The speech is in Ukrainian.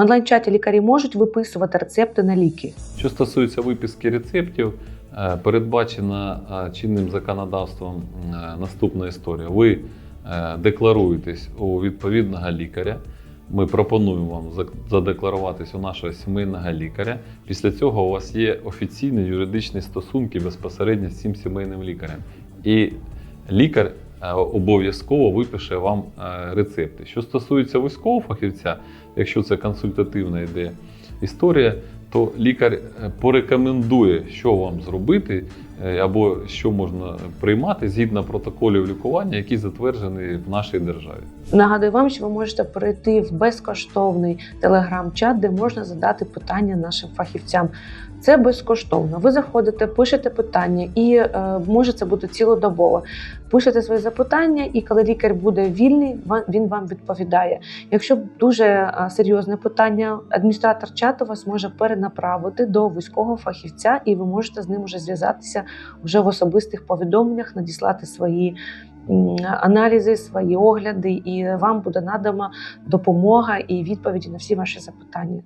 В онлайн-чаті лікарі можуть виписувати рецепти на ліки. Що стосується виписки рецептів, е, передбачена е, чинним законодавством е, наступна історія. Ви декларуєтесь у відповідного лікаря. Ми пропонуємо вам задекларуватись у нашого сімейного лікаря. Після цього у вас є офіційні юридичні стосунки безпосередньо з цим сімейним лікарем. І лікар обов'язково випише вам е, рецепти. Що стосується військового фахівця, якщо це консультативна йде історія, то лікар е, порекомендує, що вам зробити е, або що можна приймати згідно протоколів лікування, які затверджені в нашій державі. Нагадую вам, що ви можете перейти в безкоштовний телеграм-чат, де можна задати питання нашим фахівцям. Це безкоштовно. Ви заходите, пишете питання, і е, може це бути цілодобово. Пишете свої запитання, і коли лікар буде вільний, він вам відповідає. Якщо дуже е, серйозне питання, адміністратор чату вас може перенаправити до військового фахівця, і ви можете з ним уже зв'язатися вже в особистих повідомленнях, надіслати свої аналізи, свої огляди, і вам буде надана допомога і відповіді на всі ваші запитання.